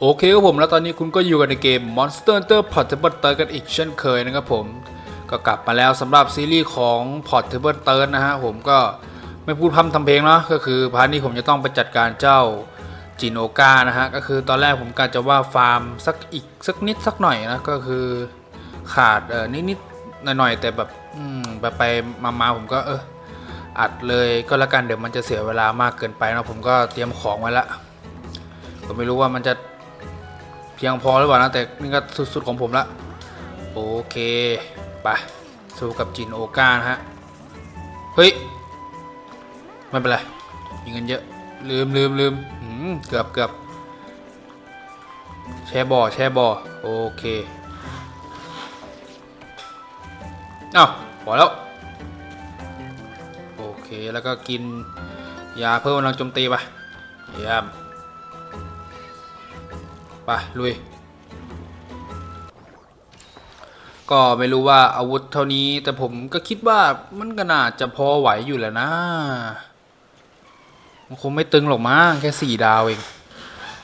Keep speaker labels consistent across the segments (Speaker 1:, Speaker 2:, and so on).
Speaker 1: โอเคครับผมแล้วตอนนี้คุณก็อยู่กันในเกม Monster Hunter Portable Third กันอีกเช่นเคยนะครับผม ก็กลับมาแล้วสำหรับซีรีส์ของ Portable Third นะฮะผมก็ไม่พูดพร่ำทำเพลงเนาะก็คือพาร์ทนี้ผมจะต้องไปจัดการเจ้าจินโอกานะฮะก็คือตอนแรกผมกะจะว่าฟาร์มสักอีกสักนิดสักหน่อยนะก็คือขาดเออนิดๆหน่อยๆแต่แบบอืมไปไปมาๆผมก็เอออัดเลยก็แล้วกันเดี๋ยวมันจะเสียเวลามากเกินไปนะผมก็เตรียมของไว้ละก็ไม่รู้ว่ามันจะ เพียงพอหรือเปล่านะแต่นี่ก็สุดๆของผมละโอเคไปสู้กับจินโอกานะฮะเฮ้ยไม่เป็นไรมีเงินเยอะลืมลืมลืมหืมเกือบเกือบแช่บ่อแช่บ่อโอเคอ้าวพอแล้วโอเคแล้วก็กินยาเพิ่มกำลังโจมตีไปเยี่ยม ไปลุย ก็ไม่รู้ว่าอาวุธเท่านี้ แต่ผมก็คิดว่ามันก็น่าจะพอไหวอยู่แหละนะ มันคงไม่ตึงหรอกมั้งแค่สี่ดาวเอง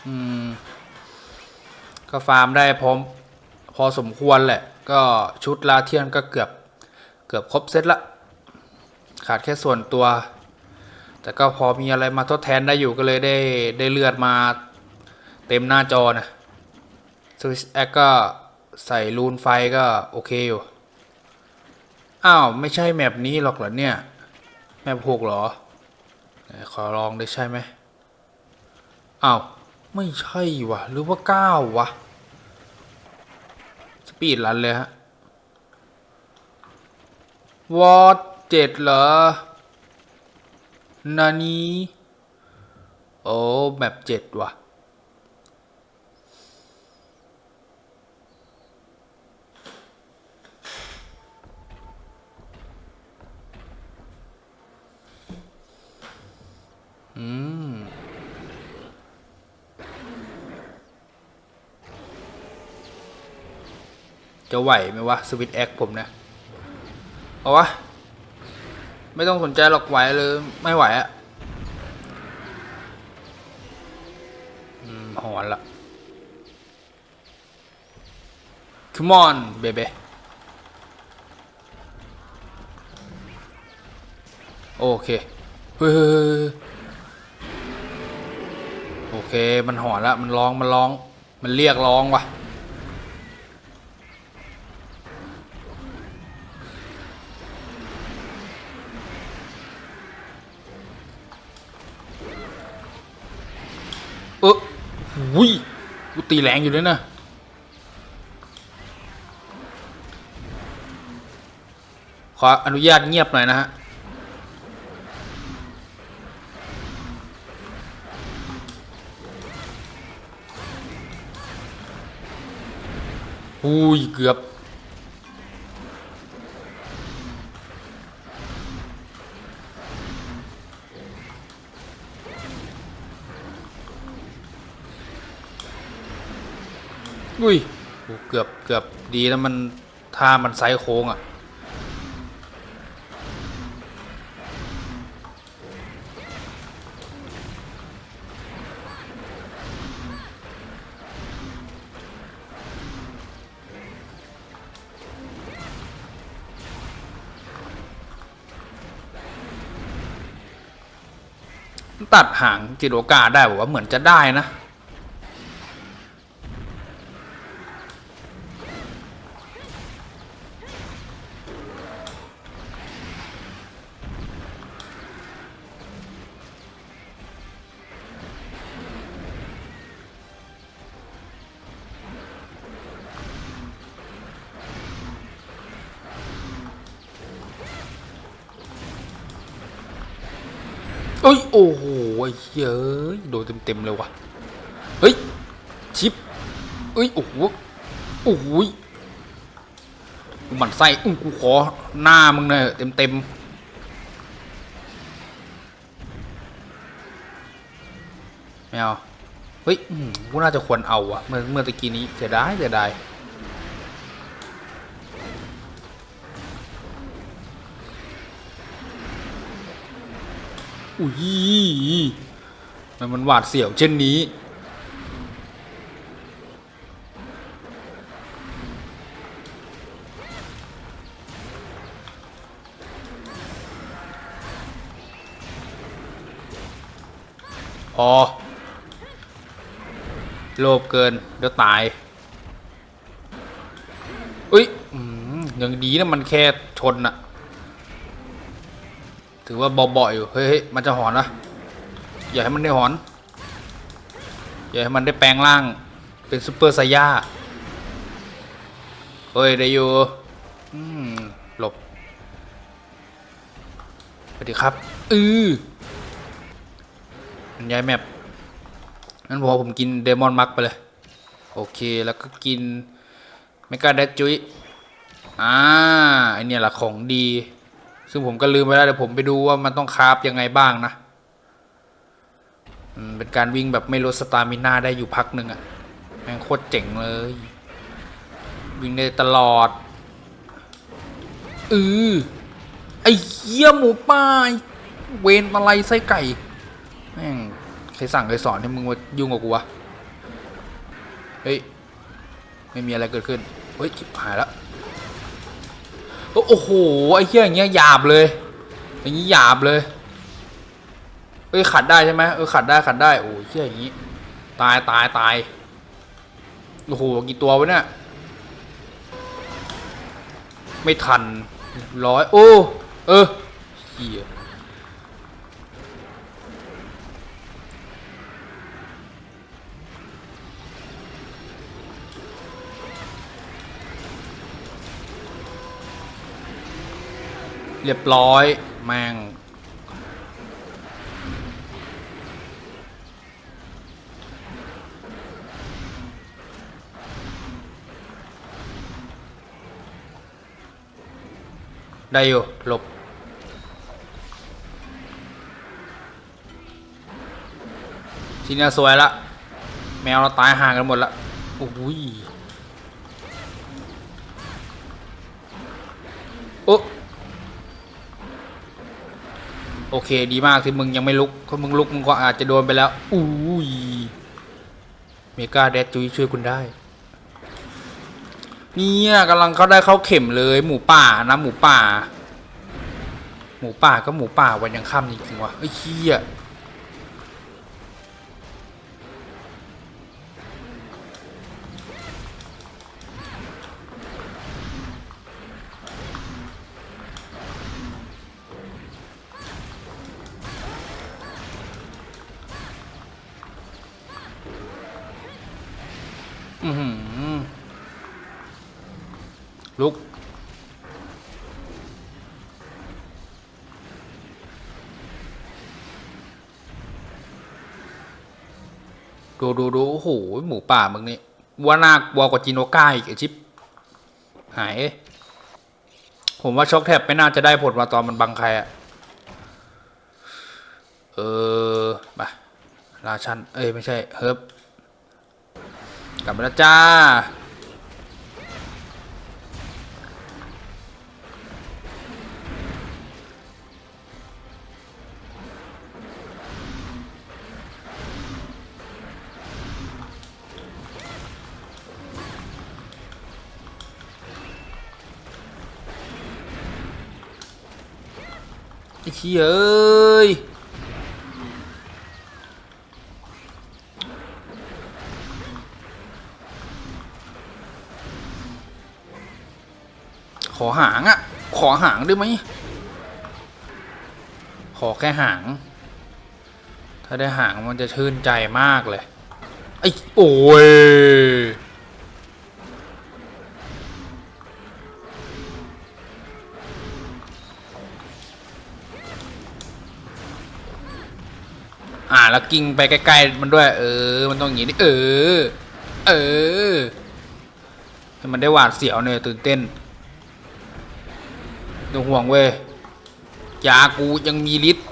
Speaker 1: อืม ก็ฟาร์มได้พอพอสมควรแหละ ก็ชุดลาเทียนก็เกือบเกือบครบเซตละ ขาดแค่ส่วนตัว แต่ก็พอมีอะไรมาทดแทนได้อยู่ก็เลยได้ได้เลือดมา เต็มหน้าจอนะสวิชแอคก็ใส่รูนไฟก็โอเคอยู่ อ้าว ไม่ใช่แมปนี้หรอกเหรอเนี่ย แมปหกหรอ ขอลองได้ใช่ไหมอ้าว ไม่ใช่วะหรือว่าเก้าวะ สปีดรันเลยฮะ วอตเจ็ดเหรอนานี้ โอ้ แมปเจ็ดว่ะ จะไหวไหมวะสวิตแอคผมเนะเอาวะ ไม่ต้องสนใจหรอกไหวเลยไม่ไหวอะหอนละ Come on baby โอเคเฮ้ยเฮ้ยเฮ้ยโอเค มันหอนละ มันร้อง มันร้อง มันเรียกร้องว่ะ เออ อุ้ยกูตีแรงอยู่เลยนะขออนุญาตเงียบหน่อยนะฮะอุ้ยเกือบ อุ้ยเกือบเกือบดีนะมันท่ามันไซโค้งอะตัดหางจิโอกาได้บอกว่าเหมือนจะได้นะ อ้โอ้โหเฮ้ยโดนเต็มๆเลยว่ะ เฮ้ย ชิปเอ้ย โอ้โห โอ้โหยกูหมันไส้อุ้งกูขอหน้ามึงหน่ยเต็มเต็มๆไม่เอา เฮ้ยมกูน่าจะควรเอาอะเมื่อเมื่อตะกี้นี้เสียดายเสียดาย อุ้ยมันมันหวาดเสียวเช่นนี้ พอ โลภเกิน เดี๋ยวตาย อุ๊ยยังดีนะมันแค่ชนอะ ถือว่าเบาๆอยู่ เฮ้ยมันจะหอนนะ อย่าให้มันได้หอน อย่าให้มันได้แปลงร่าง เป็นซูเปอร์ไซย่า เฮ้ยได้อยู่หลบสวัสดีครับ อือมันย้ายแมปงั้นพอผมกินเดมอนมักไปเลย โอเค แล้วก็กินเมกาเดจุยอ่าไอเนี่ยแหละของดี ซึ่งผมก็ลืมไปแล้วเดี๋ยวผมไปดูว่ามันต้องคราฟยังไงบ้างนะเป็นการวิ่งแบบไม่ลดสตามิน่าได้อยู่พักหนึ่งอะแม่งโคตรเจ๋งเลย วิ่งได้ตลอดอือไอ้เหี้ยหมูป่าเวนอะไรไส้ไก่แม่งใครสั่งใครสอนให้มึงมายุ่งกับกูวะเฮ้ยไม่มีอะไรเกิดขึ้นเฮ้ยหายแล้ว โอ้โหไอ้เหี้ยอย่างเงี้ยหยาบเลย อย่างงี้หยาบเลยเอ้ยขัดได้ใช่ไหมเออขัดได้ขัดได้โอ้ยเหี้ยอย่างงี้ ตายตายตายโอ้โหกี่ตัววะเนี่ยไม่ทันร้อยโอ้เออเหี้ย เรียบร้อยแม่งได้อยู่หลบทีนี้สวยละ แมวเราตายห่างกันหมดละโอ้ยโอะ โอเคดีมากที่มึงยังไม่ลุกถ้ามึงลุกมึงก็อาจจะโดนไปแล้วอุ้ยเมกาแดดจุยช่วยคุณได้ เนี่ยกำลังเขาได้เข้าเข็มเลย หมูป่านะหมูป่า หมูป่าก็หมูป่าวันยังค่ำจริงๆวะไอ้เหี้ย ลุก ดูดูดูโอ้โห หมูป่ามึงนี่ว่าน่ากลัวกว่าจีโนก้าอีกไอชิป หาย ผมว่าช็อกแท็บไม่น่าจะได้ผลมาตอนมันบังใครอะเออมาราชัน เอ้ย ไม่ใช่ เฮิร์บกลับมาแล้วจ้า ไอ้เหี้เอ้ยขอหางอะขอหางได้ไหม ขอแค่หาง ถ้าได้หางมันจะชื่นใจมากเลย ไอ้ โอ้ย อ่าแล้วกิ้งไปใกล้ๆมันด้วย เออ มันต้องอย่างนี้ดิเออ เออให้มันได้หวาดเสียวเนี่ยตื่นเต้นต้องห่วงเว้ยยากูยังมีฤทธิ์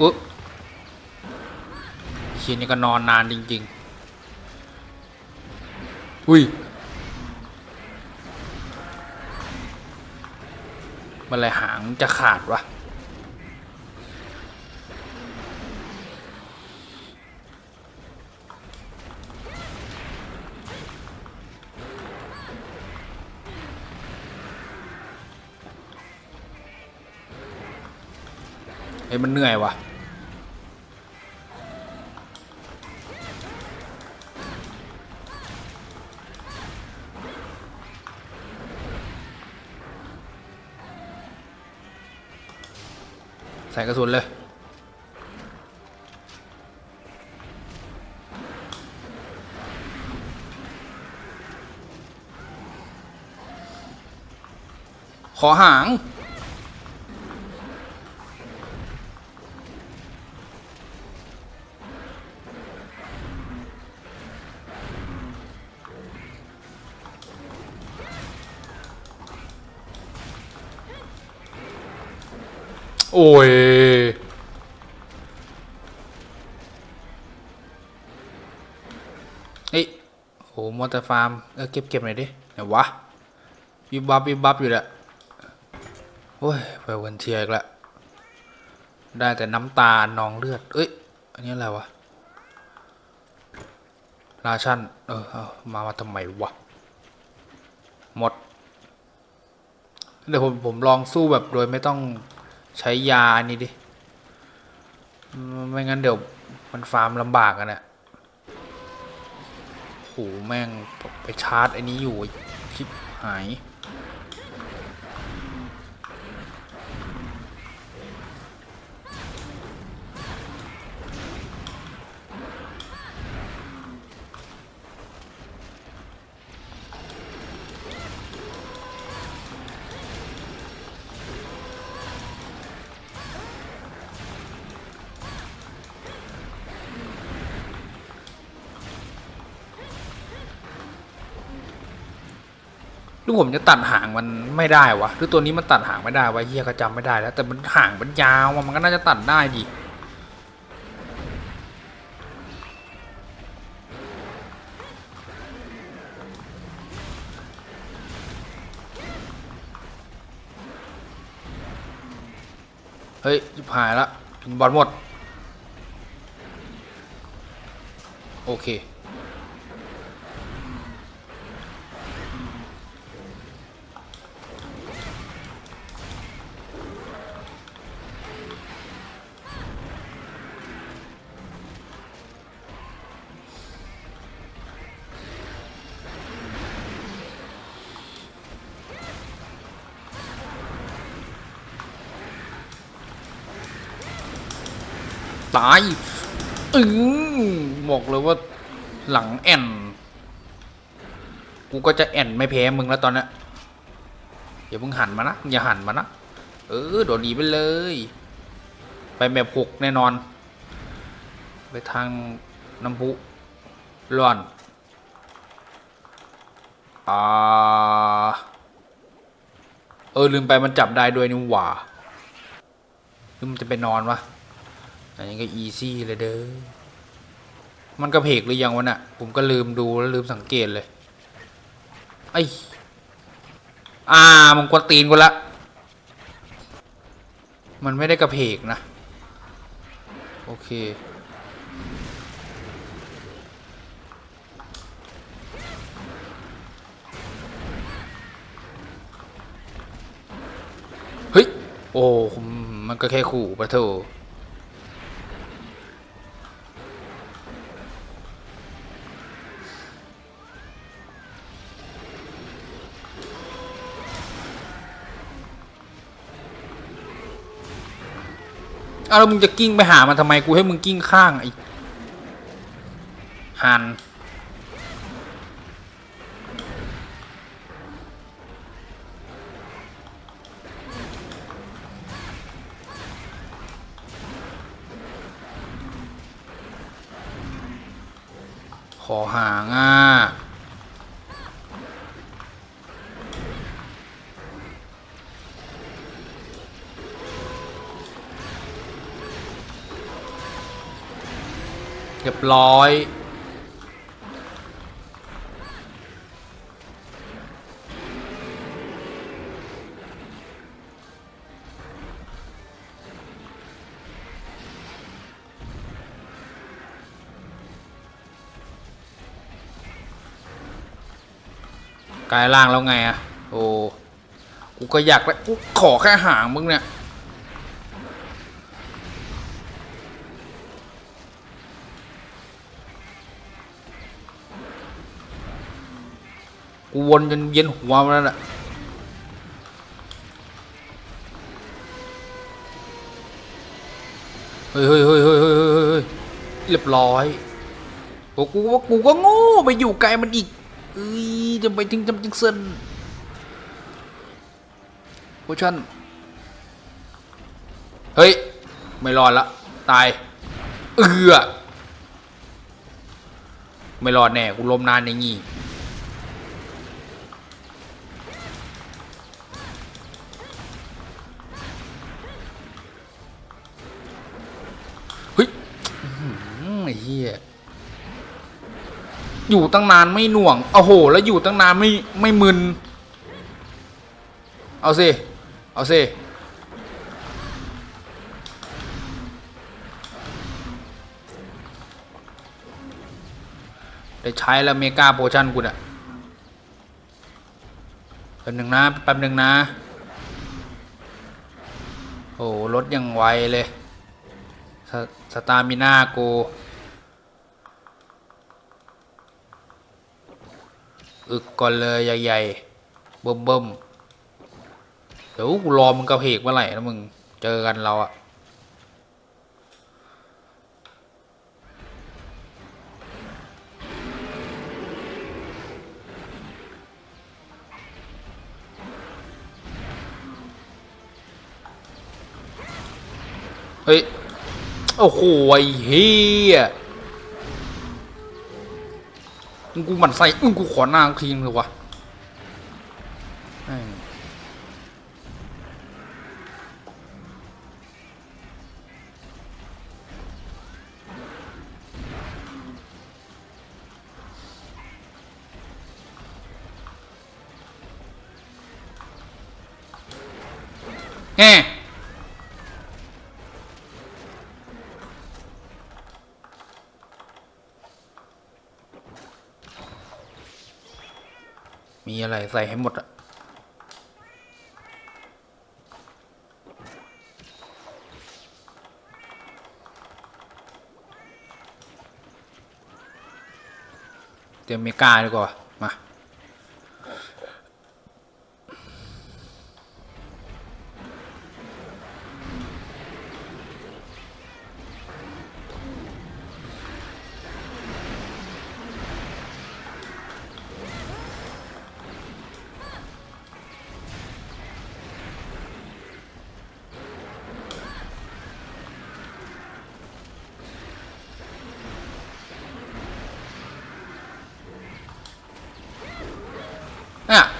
Speaker 1: อุ๊บเชียนี่ก็นอนนานจริง ๆ อุ้ยมันอะไรหางจะขาดวะ เฮ้ยมันเหนื่อยว่ะ ใส่กระสุนเลยขอหาง โอ้ย เฮ้ยโอ้มอเตอร์ฟาร์ม เออเก็บเก็บหน่อยดิไหนวะวิบบับวิบบับอยู่แหละโอ้ยไปวันเทียอีกล้วได้แต่น้ำตา นองเลือด เอ้ย อันนี้อะไรวะ ราชัน เออเอามามาทำไมวะ หมด เดี๋ยวผมผมลองสู้แบบโดยไม่ต้อง ใช้ยาอันนี้ดิ ไม่งั้นเดี๋ยวมันฟาร์มลำบากอะเนี่ยโหแม่งไปชาร์จไอ้นี้อยู่ชิบหาย หรือผมจะตัดหางมันไม่ได้วะหรือตัวนี้มันตัดหางไม่ได้วะเฮียก็จำไม่ได้แล้ว แต่มันหางมันยาวมันก็น่าจะตัดได้ดิเฮ้ยหายละบอลหมด โอเค หลังแอนกูก็จะแอนไม่แพ้มึงแล้วตอนนี้อย่าเพิ่งหันมานะอย่าหันมานะเออโดดดีไปเลย ไปแบบหกแน่นอน ไปทางน้ำพุร้อนอ่าเออลืมไปมันจับได้ด้วยนี่หว่าหรือมันจะไปนอนวะอันนี้ก็อีซี่เลยเด้อ มันกระเพกหรือยังวะน่ะ ผมก็ลืมดูแล้วลืมสังเกตเลย ไอ้อ่ามันกวนตีนกูละ มันไม่ได้กระเพกนะ โอเค เฮ้ย โอ้ มันก็แค่ขู่ปะโถอ้าแล้วมึงจะกิ้งไปหามันทำไมกูให้มึงกิ้งข้างไอ้หันขอหางอะเรีย ร้อย กลายร่างแล้วไงอะโอ้ กูก็อยากได้กูขอแค่หางมึงเนี่ย กูวนจนเย็นหัวมาแล้วน่ะเฮ้ยเฮ้ยเฮ้ยเฮ้ยเฮ้ยเฮ้ยเรียบร้อยโอ้กูว่ากูก็โง่ไปอยู่ไกลมันอีกเอ้ยจะไปถึงจำจึงเซนโพชั่นเฮ้ย ไม่รอดละ ตาย เอือไม่รอดแน่ กูล้มนานอย่างงี้ อไอ้เหี้ยอยู่ตั้งนานไม่หน่วงโอ้โห แล้วอยู่ตั้งนานไม่ไม่มึน เอาสิ เอาสิ ได้ใช้แล้วเมกาโพชั่นกูน่ะแป๊บหนึ่งนะ แป๊บหนึ่งนะ โอ้รถยังไวเลยสสตามิน่ากู อึกก่อนเลยใหญ่ๆเบิ่มเบิ่มๆเดี๋ยวกูรอมึงกระเพกเมื่อไหร่นะมึงเจอกันเราอะเฮ้ย โอ้โหไอ้เฮีย มึงกูหมันใส่มึงกูขอหน้าทีนึงเลยวะแม่งแง่มีอะไร ใส่ให้หมดอะเตรียมเมกาดีกว่า มา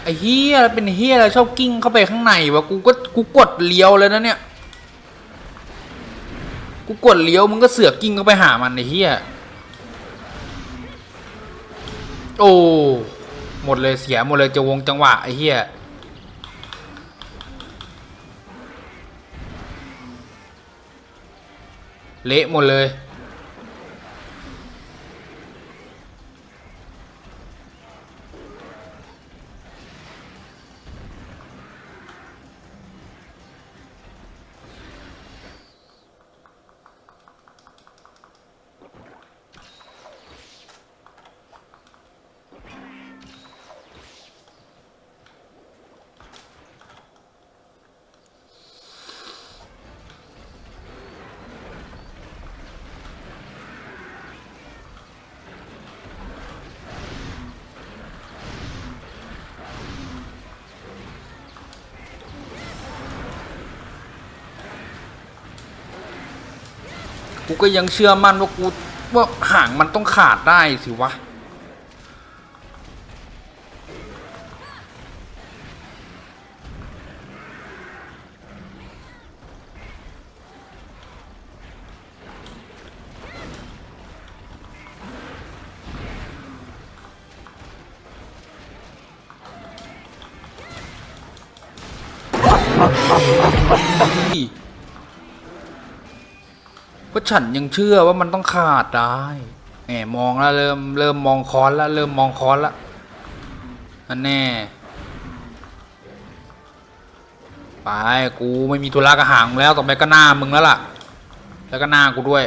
Speaker 1: ไอ้เฮียเป็นเฮียอะไรชอบกิ้งเข้าไปข้างในวะกูก็กูกดเลี้ยวเลยนะเนี่ย กูกดเลี้ยวมึงก็เสือกกิ้งเข้าไปหามันไอ้เฮียโอ้หมดเลยเสียหมดเลยจะวงจังหวะไอ้เฮียเละหมดเลย ก็ยังเชื่อมั่นว่ากูว่าหางมันต้องขาดได้สิวะ ฉันยังเชื่อว่ามันต้องขาดได้แหมมองแล้วเริ่มเริ่มมองคอนแล้วเริ่มมองคอนแล้วอันแน่ไปกูไม่มีธุระกระหางมึงแล้วต่อไปก็หน้ามึงแล้วล่ะ แล้วก็หน้ากูด้วย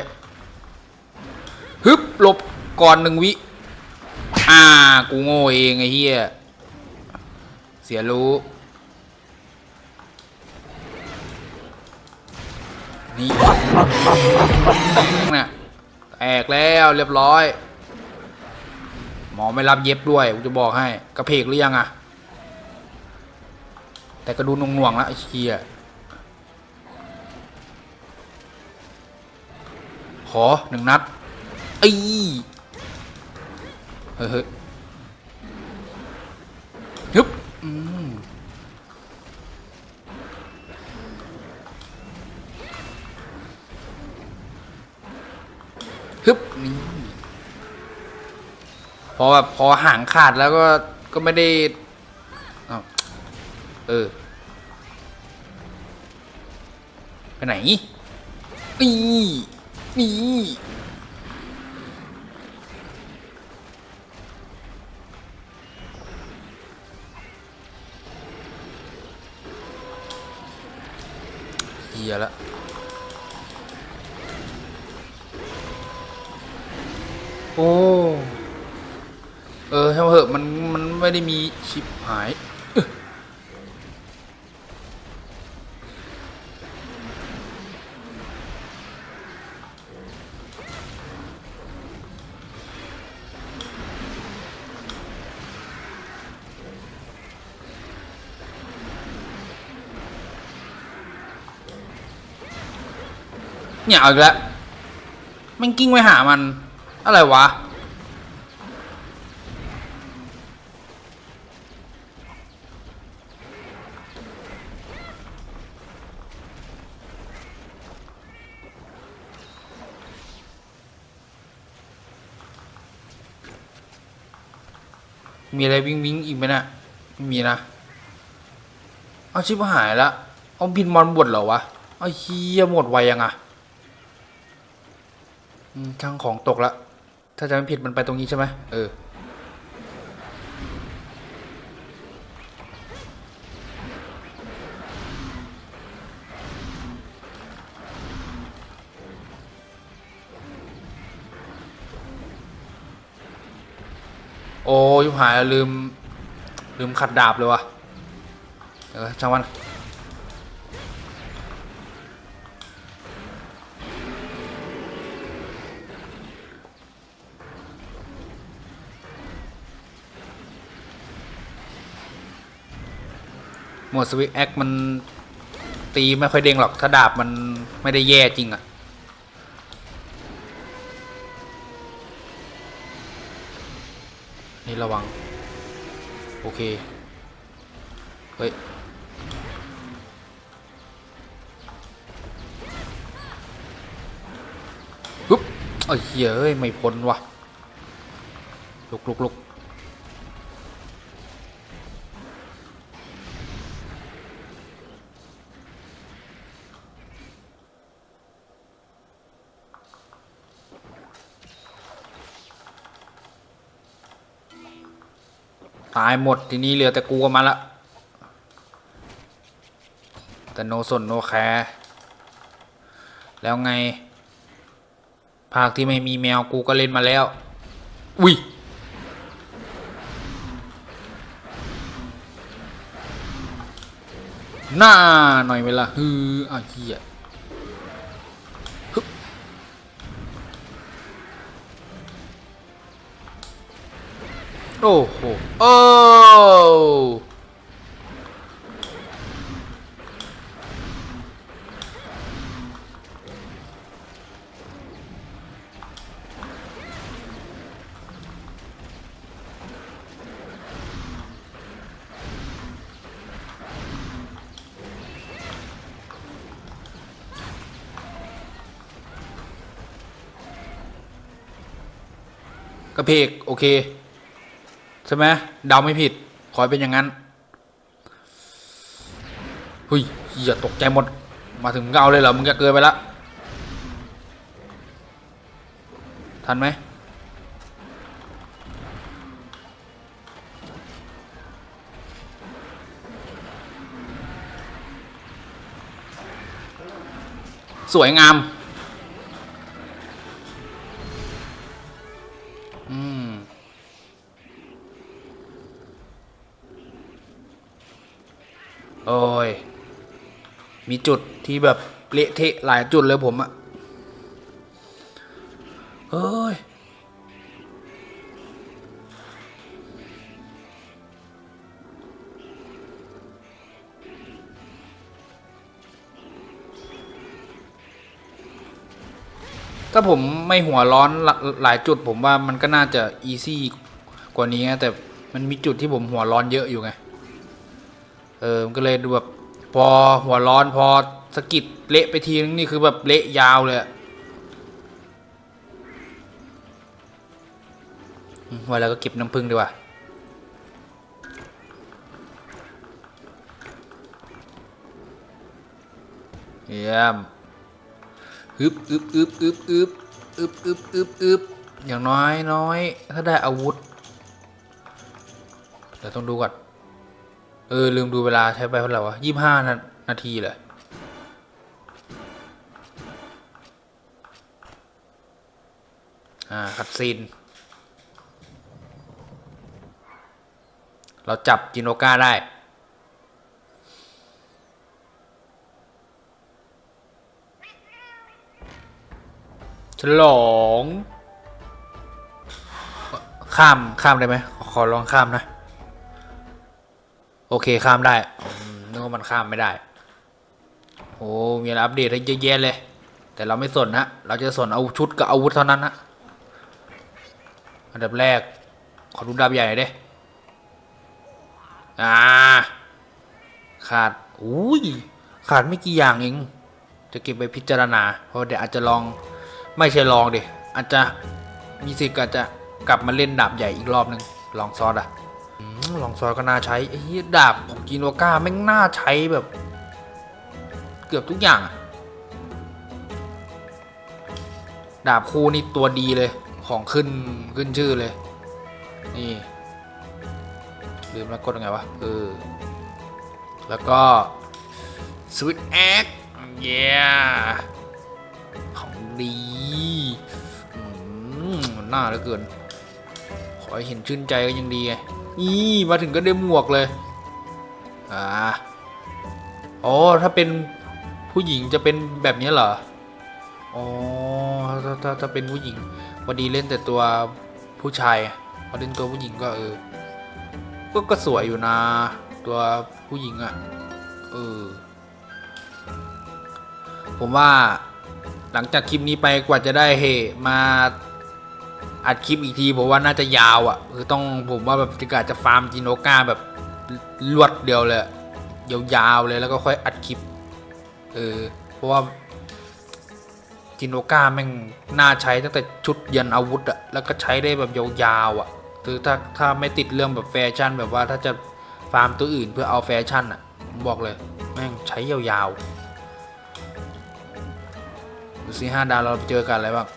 Speaker 1: ฮึบหลบก่อนหนึ่งวิอ่ากูโง่เองไอ้เหี้ยเสียรู้ นนี่เนี่ยแตกแล้วเรียบร้อย หมอไม่รับเย็บด้วยกูจะบอกให้ กระเพกหรือยังอะแต่ก็ดูหน่วงล้วไอ้เชียขอหนึ่งนัดไอ้เฮ้ยเฮ้ยฮึบอืม ฮึบนี่พอแบบพอห่างขาดแล้วก็ก็ไม่ได้เออ ไปไหน นี่ นี่เฮียละ โอ้ เออให้เหอะมันมันไม่ได้มีชิปหายเนี่ยเอาอีกแล้วมันกิ้งไปหามัน อะไรวะ มีอะไรวิ่งวิ่งอีกไหมนะ่ะไม่มีนะ เอาชิบหายละ เอาบินมอนบดเหรอวะ เอาเฮียหมดไวยังอะช่างของตกละ ถ้าจะไม่ผิดมันไปตรงนี้ใช่ไหมเออ โอ้ยหายลืม ลืมขัดดาบเลยวะเออช่างมัน หมวดสวิกแอคมันตีไม่ค่อยเด้งหรอกถ้าดาบมันไม่ได้แย่จริงอะนี่ระวัง โอเค เฮ้ย ปุ๊บเอ้ยเหี้ยเอ้ย ไม่พ้นว่ะลุกลุกลุกายหมดทีนี้เหลือแต่กูกับมันละ แต่โนสนโนแคร์แล้วไง ภาคที่ไม่มีแมวกูก็เล่นมาแล้ว อุ้ยหน้าหน่อยเวลาฮืออ้าวเหี้ย โอ้โห โอ้กระเพกโอเค ช่ไหมเดาไม่ผิด ขอเป็นอย่างนั้นหุยอย่าตกใจหมด มาถึงมึงก็เอาเลยเหรอ มึงจะเกินไปละทันไหมสวยงาม จุดที่แบบเละเทะหลายจุดเลยผมอะเฮ้ยถ้าผมไม่หัวร้อนหลาหลายจุดผมว่ามันก็น่าจะอีซี่กว่านี้นะแต่มันมีจุดที่ผมหัวร้อนเยอะอยู่ไง เออ มันก็เลยดูแบบ พอหัวร้อนพอสกิดเละไปทีนึงนี่คือแบบเละยาวเลยอะอืมไว้แล้วก็เก็บน้ำผึ้งดีกว่าเยี่ยมอึบอึบอึบอึบอึบอึบอึบอึบอึบอย่างน้อยน้อย ถ้าได้อาวุธ เดี๋ยวต้องดูก่อน เออ ลืมดูเวลาใช้ไปเท่าไหร่วะยี่ห้านาทีเลยอ่าคัดซีน เราจับจินโนก้าได้ฉลองข้าม ข้ามได้ไหม ขอขอลองข้ามนะ โอเคข้ามได้นึกว่ามันข้ามไม่ได้ โอ้มีอะไรอัปเดตให้เยอะแยะเลย แต่เราไม่สนนะเราจะสนเอาชุดกับอาวุธเท่านั้นนะอันดับแรก ขอดูดาบใหญ่หน่อยดิอ่า ขาด อุ้ย ขาดไม่กี่อย่างเอง จะเก็บไปพิจารณา เพราะเดี๋ยวอาจจะลอง ไม่ใช่ลองดิอาจจะมีสิทธิ์อาจจะกลับมาเล่นดาบใหญ่อีกรอบหนึ่งลองซอสอะ ลองซอสก็น่าใช้ไอ้เฮียดาบของกินโวก้าแม่งน่าใช้แบบ เกือบทุกอย่าง ดาบคู่นี่ตัวดีเลยของขึ้นขึ้นชื่อเลย นี่ลืมแล้วกดยังไงวะเออแล้วก็สวิตแอคเย้ของดีอืมน่าเหลือเกิน ขอให้เห็นชื่นใจก็ยังดีไง นี่มาถึงก็ได้หมวกเลย อ่าอ๋อถ้าเป็นผู้หญิงจะเป็นแบบนี้เหรอ อ๋อ ถ้าถ้าถ้าเป็นผู้หญิงพอดีเล่นแต่ตัวผู้ชาย พอเล่นตัวผู้หญิงก็เออ ก็ก็สวยอยู่นะ ตัวผู้หญิงอะ่ะ เออ ผมว่าหลังจากคลิปนี้ไปกว่าจะได้เฮมา อัดคลิปอีกทีผมว่าน่าจะยาวอะ่ะคือต้องผมว่าแบบจะกะจะฟาร์มจิโนก้าแบบรวดเดียวเลยยาวๆเลยแล้วก็ค่อยอัดคลิปเออเพราะว่าจิโนก้าแม่งน่าใช้ตั้งแต่ชุดยันอาวุธอะแล้วก็ใช้ได้แบบยาวๆอะคือถ้าถ้าไม่ติดเรื่องแบบแฟชั่นแบบว่าถ้าจะฟาร์มตัวอื่นเพื่อเอาแฟชั่นอะผมบอกเลย แม่งใช้ยาวๆดูสิห้าดาวเราไปเจอกันอะไรบ้าง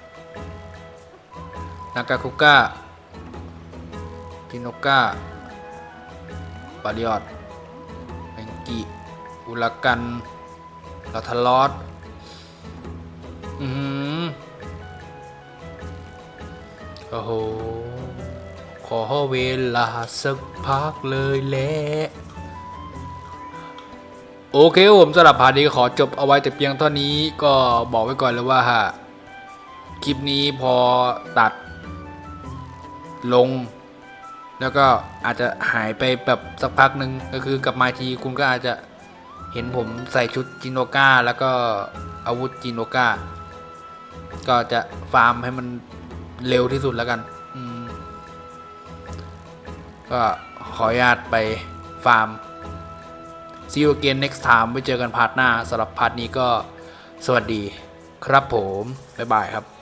Speaker 1: นากาคุก้าพิโนก้าบาริออดเมงกิอุลากันลาทลอสอือหือโอ้โห ขอเวลาสักพักเลยแหละโอเคครับผมสำหรับพาร์ทนี้ขอจบเอาไว้แต่เพียงเท่านี้ก็บอกไว้ก่อนเลยว่าฮะคลิปนี้พอตัด ลง แล้วก็อาจจะหายไปแบบสักพักหนึ่งก็คือกลับมาทีคุณก็อาจจะเห็นผมใส่ชุดจินโนก้าแล้วก็อาวุธจินโนก้าก็จะฟาร์มให้มันเร็วที่สุดแล้วกันก็ขออนุญาตไปฟาร์ม see you again next time ไว้เจอกันพาร์ทหน้าสำหรับพาร์ทนี้ก็สวัสดีครับผม บ๊ายบายครับ